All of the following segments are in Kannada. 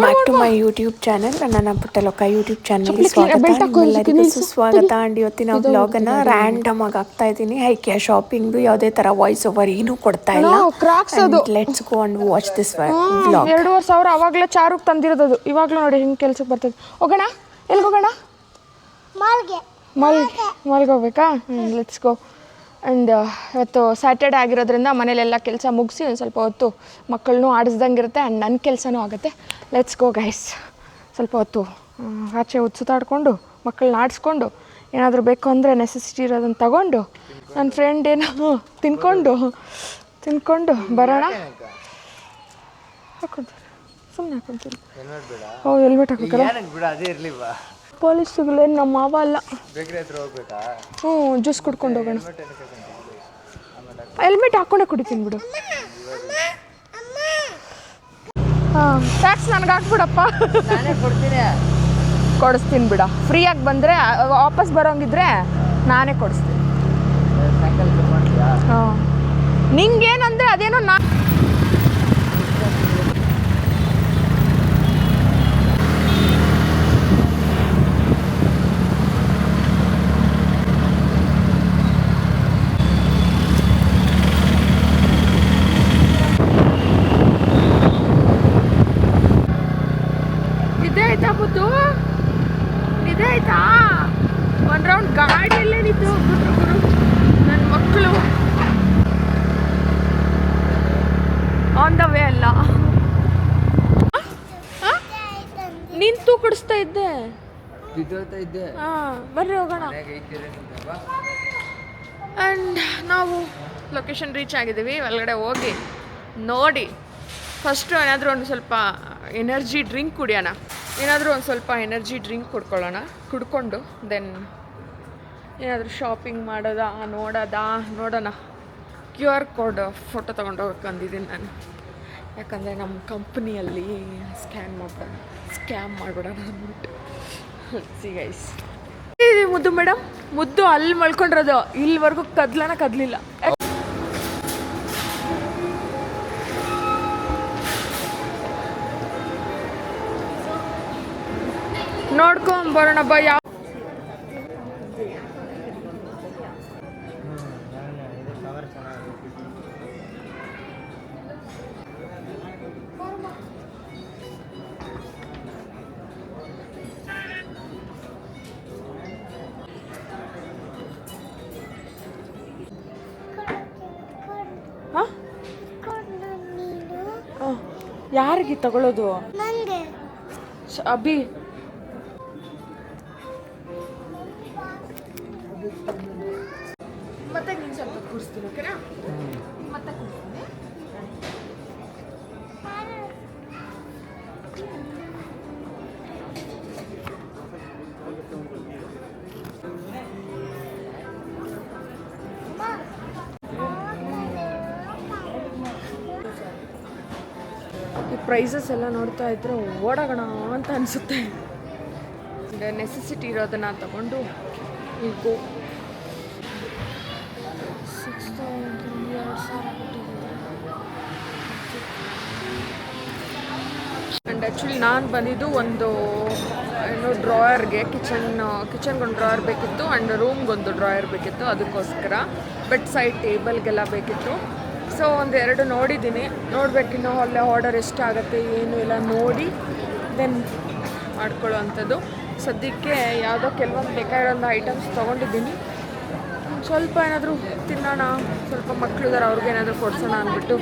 Back to my YouTube channel ನನ್ನ ಪುಟ್ಟಲೊಕ್ಕ ಯೂಟ್ಯೂಬ್ ಚಾನಲ್ಗೆ ಸ್ವಾಗತ. ನಿಮ್ಮೆಲ್ಲರಿಗೂ. ಸುಸ್ವಾಗತ ಅಂಡ್ ಇವತ್ತಿನ ವ್ಲಾಗನ್ನ ರ್ಯಾಂಡಮ್ ಆಗಿ ಆಗ್ತಾ ಇದ್ದೀನಿ. ಹೈಕೆ ಶಾಪಿಂಗ್ದು ಯಾವುದೇ ಥರ ವಾಯ್ಸ್ ಓವರ್ ಏನೂ ಕೊಡ್ತಾ ಇಲ್ಲ. ಕ್ರಾಕ್ಸ್ ಅದು. Let's go and watch this vlog ಎರಡೂವರೆ ಸಾವಿರ ಅವಾಗಲೇ ಚಾರುಕ್ ತಂದಿರೋದು ಇವಾಗಲೂ ನೋಡಿ ಹಿಂಗೆ ಕೆಲ್ಸಕ್ಕೆ ಬರ್ತದೆ. ಹೋಗೋಣ? ಎಲ್ಲಿಗೆ ಹೋಗೋಣ ಮಲ್ಗೆ. ಹೋಗ್ಬೇಕಾ ಮಲ್ಗೋಗ್ಬೇಕಾ? ಹ್ಞೂ ಲೆಟ್ಸ್ ಗೋ ಆ್ಯಂಡ್ ಇವತ್ತು ಸ್ಯಾಟರ್ಡೆ ಆಗಿರೋದ್ರಿಂದ ಮನೇಲೆಲ್ಲ ಕೆಲಸ ಮುಗಿಸಿ ಒಂದು ಸ್ವಲ್ಪ ಹೊತ್ತು ಮಕ್ಕಳನ್ನೂ ಆಡಿಸ್ದಂಗೆ ಇರುತ್ತೆ ಆ್ಯಂಡ್ ನನ್ನ ಕೆಲಸನೂ ಆಗುತ್ತೆ. ಲೆಟ್ಸ್ ಗೋ ಗೈಸ್ ಸ್ವಲ್ಪ ಹೊತ್ತು ಆಚೆ ಸುತ್ತಾಡಿಕೊಂಡು ಮಕ್ಕಳನ್ನ ಆಡಿಸ್ಕೊಂಡು ಏನಾದರೂ ಬೇಕು ಅಂದರೆ ನೆಸೆಸಿಟಿ ಇರೋದನ್ನು ತಗೊಂಡು ನನ್ನ ಫ್ರೆಂಡ್ ಏನೋ ತಿನ್ಕೊಂಡು ತಿನ್ಕೊಂಡು ಬರೋಣ. ಹಾಕೊಂಡು ಸುಮ್ಮನೆ ಹಾಕೊಂತೀನಿ ಹೌದು ಹೆಲ್ಮೆಟ್ ಹಾಕೋಕಲ್ಲ ಏನಕ್ಕೆ ಬಿಡ ಅದೇ ಪೊಲೀಸ್ ಸಿಗಲೇನು ನಮ್ಮ ಮಾವ ಅಲ್ಲ ಹ್ಞೂ ಜ್ಯೂಸ್ ಕುಡ್ಕೊಂಡು ಹೋಗೋಣ. ಹೆಲ್ಮೆಟ್ ಹಾಕೊಂಡೆ ಕುಡಿತೀನಿ ಬಿಡು. ಹಾಂ ಟ್ಯಾಕ್ಸ್ ನನಗೆ ಹಾಕ್ಬಿಡಪ್ಪ. ಕೊಡಿಸ್ತೀನಿ ಬಿಡ. ಫ್ರೀಯಾಗಿ ಬಂದರೆ ವಾಪಸ್ ಬರೋಂಗಿದ್ರೆ ನಾನೇ ಕೊಡಿಸ್ತೀನಿ. ಹಾಂ. ನಿಂಗೇನಂದ್ರೆ ಅದೇನೋ ನಾ ಇದ್ದೆ. ಹಾಂ ಬರ್ರಿ ಹೋಗೋಣ. ಆ್ಯಂಡ್ ನಾವು ಲೊಕೇಶನ್ ರೀಚ್ ಆಗಿದ್ದೀವಿ. ಒಳಗಡೆ ಹೋಗಿ ನೋಡಿ. ಫಸ್ಟು ಏನಾದರೂ ಒಂದು ಸ್ವಲ್ಪ ಎನರ್ಜಿ ಡ್ರಿಂಕ್ ಕುಡಿಯೋಣ. ಏನಾದರೂ ಒಂದು ಸ್ವಲ್ಪ ಎನರ್ಜಿ ಡ್ರಿಂಕ್ ಕುಡ್ಕೊಳ್ಳೋಣ. ಕುಡ್ಕೊಂಡು ದೆನ್ ಏನಾದರೂ ಶಾಪಿಂಗ್ ಮಾಡೋದಾ ನೋಡೋದಾ ನೋಡೋಣ. ಕ್ಯೂ ಆರ್ ಕೋಡ್ ಫೋಟೋ ತೊಗೊಂಡು ಹೋಗ್ಕೊಂಡಿದ್ದೀನಿ ನಾನು. ಯಾಕಂದರೆ ನಮ್ಮ ಕಂಪ್ನಿಯಲ್ಲಿ ಸ್ಕ್ಯಾನ್ ಮಾಡ್ಬಿಡೋಣ. ಸ್ಕ್ಯಾಮ್ ಮಾಡಿಬಿಡೋಣ ಅಂದ್ಬಿಟ್ಟು. ಗೈಸ್ ಇದೆ ಮುದ್ದು ಮೇಡಮ್ ಮುದ್ದು ಅಲ್ಲಿ ಮಲ್ಕೊಂಡಿರೋದು. ಇಲ್ಲಿವರೆಗೂ ಕದ್ಲನ ಕದ್ಲಿಲ್ಲ. ನೋಡ್ಕೊಂಡ್ ಬರೋಣ ಬಾ ಯಾವ ಯಾರಿಗೆ ತಗೊಳ್ಳೋದು ಅಭಿ. ಮತ್ತೆ ನೀನು ಸ್ವಲ್ಪ ಕೂರಿಸ್ತೀನಿ ಓಕೆನಾ ಮತ್ತೆ ಪ್ರೈಸಸ್ ಎಲ್ಲ ನೋಡ್ತಾ ಇದ್ರೆ ಓಡೋಣ ಅಂತ ಅನಿಸುತ್ತೆ. ನೆಸೆಸಿಟಿ ಇರೋದನ್ನು ತಗೊಂಡು ಈಗ ಸಿಕ್ಸ್ ಆ್ಯಂಡ್ ಆ್ಯಕ್ಚುಲಿ ನಾನು ಬಂದಿದ್ದು ಒಂದು, ಏನು ಡ್ರಾಯರ್ಗೆ ಕಿಚನ್ ಕಿಚನ್ಗೊಂದು ಡ್ರಾಯರ್ ಬೇಕಿತ್ತು ಆ್ಯಂಡ್ ರೂಮ್ಗೊಂದು ಡ್ರಾಯರ್ ಬೇಕಿತ್ತು ಅದಕ್ಕೋಸ್ಕರ. ಬೆಡ್ ಸೈಡ್ ಟೇಬಲ್ಗೆಲ್ಲ ಬೇಕಿತ್ತು. ಸೊ ಒಂದು ಎರಡು ನೋಡಿದ್ದೀನಿ ನೋಡಬೇಕಿನ್ನು ಅಲ್ಲೇ ಆರ್ಡರ್ ಎಷ್ಟಾಗುತ್ತೆ, ಏನು ಎಲ್ಲ ನೋಡಿ ದೆನ್ ಮಾಡ್ಕೊಳ್ಳೋ ಅಂಥದ್ದು ಸದ್ಯಕ್ಕೆ ಯಾವುದೋ ಕೆಲವೊಂದು ಬೇಕಾಗಿರೋಂಥ ಐಟಮ್ಸ್ ತೊಗೊಂಡಿದ್ದೀನಿ. ಸ್ವಲ್ಪ ಏನಾದರೂ ತಿನ್ನೋಣ, ಸ್ವಲ್ಪ ಮಕ್ಕಳಿದಾರೆ ಅವ್ರಿಗೆ ಏನಾದರೂ ಕೊಡ್ಸೋಣ ಅಂದ್ಬಿಟ್ಟು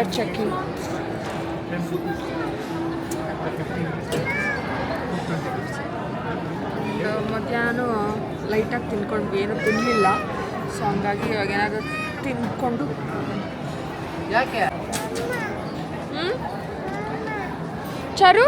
ಆರ್ ಚೆಕ್ಕಿಂಗ್ ಮಧ್ಯಾಹ್ನ ಲೈಟಾಗಿ ತಿನ್ಕೊಂಡ್ವಿ, ಏನೂ ತಿನ್ನಲಿಲ್ಲ ಸೊ ಹಂಗಾಗಿ ಇವಾಗ ಏನಾದರೂ ತಿನ್ಕೊಂಡು ಯಾಕೆ? ಹ್ಞೂ ಚಾರು?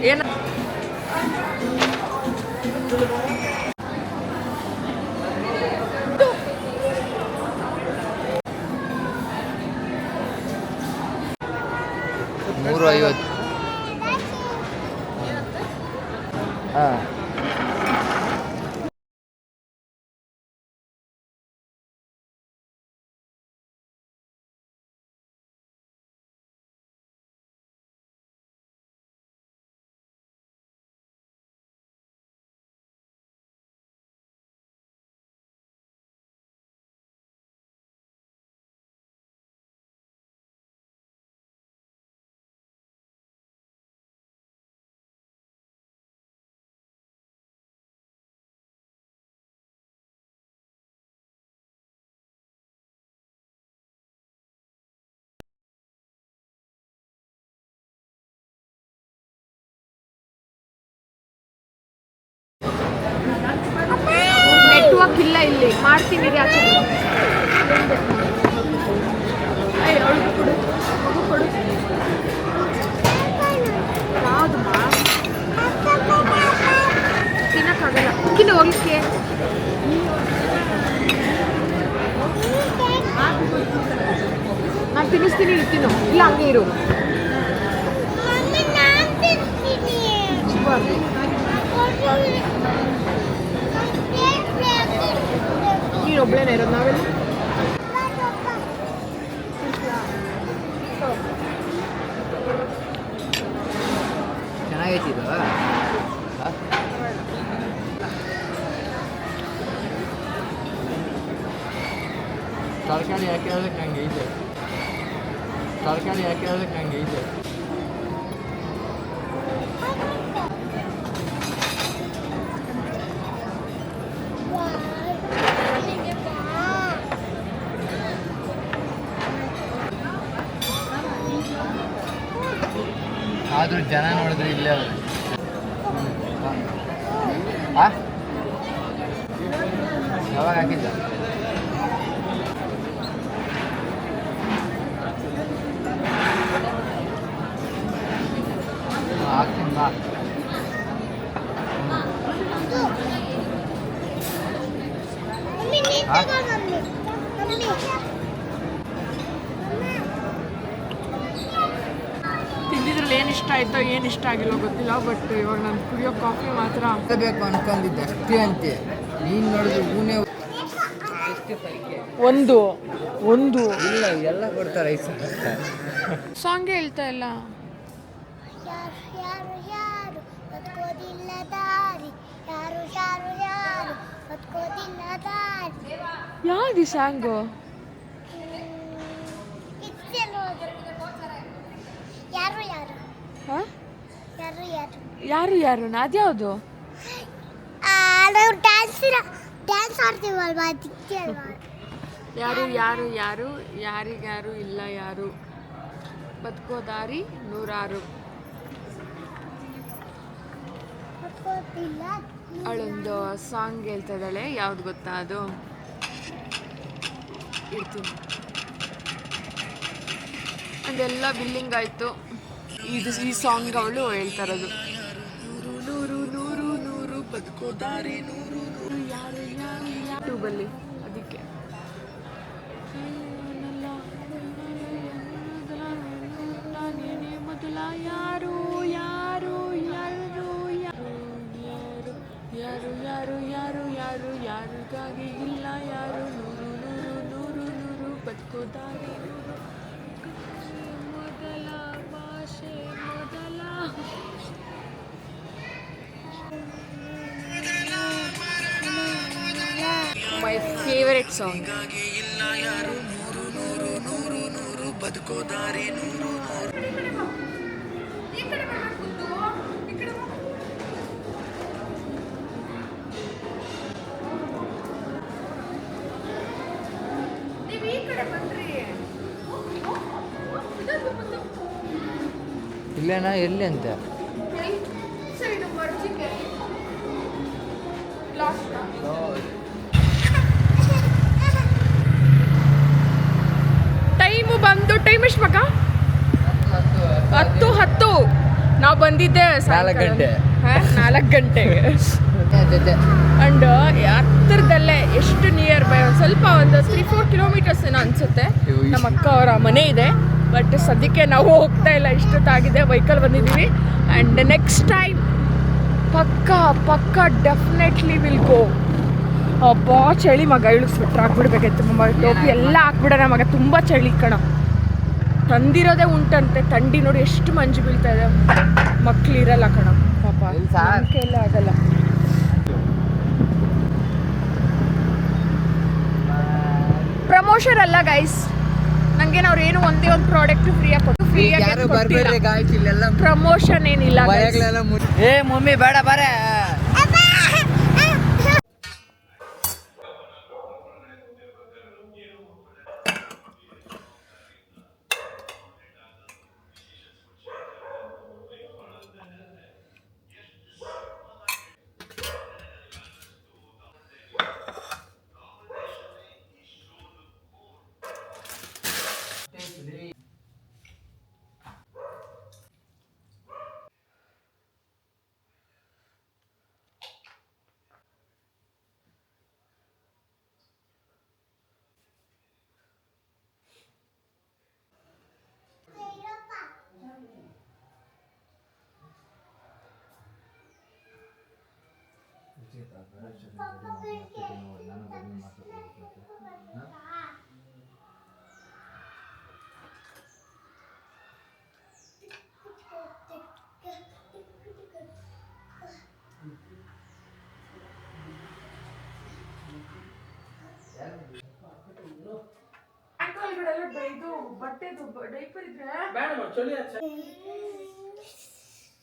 yeah ಮಾಡ್ತೀನಿ ತಿನ್ನಕ್ಕಾಗಲ್ಲ. ಕಿನ್ನ ಹೋಗ್ಲಿಕ್ಕೆ. ನಾನು ತಿನ್ನಿಸ್ತೀನಿ ಇರ್ತೀನೋ ಇಲ್ಲ ಹಂಗೆ ಇರು. Thank. Vino plenero, no velo. ಚೆನ್ನಾಗೈತಿದ ತರಕಾರಿ ಹಾಕಿರೋದಕ್ಕೆ ನಂಗೆ ಇದೆ ತರಕಾರಿ ಹಾಕಿರೋದಕ್ಕೆ ನಂಗೆ ಇದೆ ಆದ್ರೂ ಜನ ನೋಡಿದ್ರೆ ಇಲ್ಲೇ ಅವ್ರೆ. ಆ? ಯಾವಾಗ ಹಾಕಿದ್ದ? ಹಾ, ಹಾಕ್ತೀನಿ ಬಾ ಮಮ್ಮಿ ನೀನ್ ಆ? ತಗೋ ಮಮ್ಮಿ ಮಮ್ಮಿ ತಿಂದಿದ್ರಲ್ಲಿ ಏನು ಇಷ್ಟ ಆಯ್ತೋ ಏನು ಇಷ್ಟ ಆಗಿಲ್ಲ ಗೊತ್ತಿಲ್ಲ ಬಟ್ ಇವಾಗ ನಾನು ಕುಡಿಯೋ ಕಾಫಿ ಮಾತ್ರ. ಬೇಕು ಅನ್ಕೊಂಡಿದ್ದೆ ಅಷ್ಟೇ ಅಂತೆ. ನೀನು ನೋಡಿದ್ರೆ ಹೂನೇ ಒಂದು ಒಂದು. ಇಲ್ಲ ಎಲ್ಲ ಕೊಡ್ತಾರೆ ಐದು ಸಾಂಗ್ ಹೇಳ್ತಾ ಇಲ್ಲ. ಯಾವ್ದು ಈ ಸಾಂಗು? ಯಾರು ಯಾರು? ಯಾರು ಯಾರು? ಯಾರು ಯಾರು? ಅದ್ಯಾವುದು ಯಾರು ಯಾರು ಯಾರು? ಯಾರಿಗಾರು ಇಲ್ಲ ಯಾರು? ಬದುಕೋ ದಾರಿ ನೂರಾರು. ಅವಳೊಂದು ಸಾಂಗ್ ಹೇಳ್ತಾ ಇದ್ದಾಳೆ ಯಾವ್ದು ಗೊತ್ತಾ ಅದು? ಇರ್ತೀನಿ ಅದೆಲ್ಲ ಬಿಲ್ಲಿಂಗ್ ಆಯಿತು. ಇದು ಈ ಸಾಂಗ್ ಅವಳು ಹೇಳ್ತಾ ಇರೋದು ನೂರು ನೂರು ನೂರು ನೂರು ಬದುಕೋದಾರೆ ನೂರು ನೂರು ಯಾರು ಯಾರು ಯೂಟ್ಯೂಬಲ್ಲಿ ಅದಕ್ಕೆ. ಮೊದಲ ಯಾರು ಯಾರು ಯಾರು ಯಾರು ಯಾರು ಯಾರು ಯಾರು ಯಾರು ಯಾರು ಯಾರಿಗಾಗಿ ಇಲ್ಲ ಯಾರು ಸಾಂಗ್ ಇಲ್ಲ ಯಾರು ನೂರು ನೂರು ನೂರು ನೂರು ಬದುಕೋದಾರಿ ನೂರು ನೂರು. ಇಲ್ಲೇನಾ ಎಲ್ಲಿ ಅಂತ? ಎಷ್ಟು ಮಗ? ಹತ್ತು ಹತ್ತು. ನಾವು ಬಂದಿದ್ದೆ ನಾಲ್ಕು ಗಂಟೆ. ನಾಲ್ಕು ಗಂಟೆಗೆ ಅಂಡ್ ಹತ್ತಿರದಲ್ಲೇ ಎಷ್ಟು ನಿಯರ್ ಬೈ ಒಂದು ಸ್ವಲ್ಪ ಒಂದು ತ್ರೀ ಫೋರ್ ಕಿಲೋಮೀಟರ್ಸ್ ಏನೋ ಅನಿಸುತ್ತೆ. ನಮ್ಮ ಅಕ್ಕ ಅವರ ಮನೆ ಇದೆ. ಬಟ್ ಸದ್ಯಕ್ಕೆ ನಾವು ಹೋಗ್ತಾ ಇಲ್ಲ ಇಷ್ಟೊತ್ತಾಗಿದೆ. ವೆಹಿಕಲ್ ಬಂದಿದ್ದೀವಿ. ಆ್ಯಂಡ್ ನೆಕ್ಸ್ಟ್ ಟೈಮ್ ಪಕ್ಕ ಪಕ್ಕ ಡೆಫಿನೆಟ್ಲಿ ವಿಲ್ ಗೋ ಅಬ್ಬಾ ಚಳಿ ಮಗ ಇಳಿಸ್ಬಿಟ್ರೆ. ಹಾಕ್ಬಿಡ್ಬೇಕಿತ್ತು ಮಗ. ಟೋಪಿ ಎಲ್ಲ ಹಾಕ್ಬಿಡೋಣ ಮಗ. ತುಂಬ ಚಳಿ ಕಣ. ತಂದಿರೋದೇ ಉಂಟಂತೆ. ಥಂಡಿ ನೋಡಿ ಎಷ್ಟು ಮಂಜು ಬೀಳ್ತಾ ಇದೆ. ಮಕ್ಳು ಇರಲ್ಲ ಕಣ ಪಾಪ. ಎಲ್ಲ. ಆಗಲ್ಲ. ಪ್ರಮೋಷನ್ ಅಲ್ಲ ಗೈಸ್ ನಂಗೆ ಅವ್ರು ಏನು ಒಂದೇ ಒಂದು ಪ್ರಾಡಕ್ಟ್ ಫ್ರೀ ಕೊಟ್ಟು ಫ್ರೀ ಆಗಿ ಫ್ರೀಯಾಗಿ ಗಾಯ್ಸ್ ಇಲ್ಲೆಲ್ಲ ಪ್ರಮೋಷನ್ ಏನಿಲ್ಲ. ಏ ಮಮ್ಮಿ ಬೇಡ ಬಾರೆ.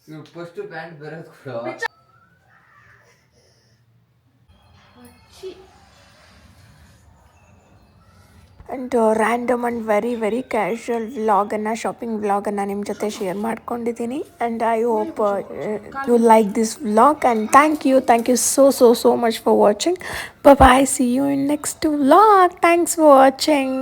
ಇವ್ರು ಫಸ್ಟ್ ಪ್ಯಾಂಟ್ ಬರೋದು ಕೊಡು and random and very very casual ವ್ಲಾಗನ್ನು shopping ವ್ಲಾಗನ್ನು ನಿಮ್ಮ ಜೊತೆ ಶೇರ್ ಮಾಡ್ಕೊಂಡಿದ್ದೀನಿ and I hope you like this vlog and thank you thank you so so so much for watching bye see you in next vlog thanks for watching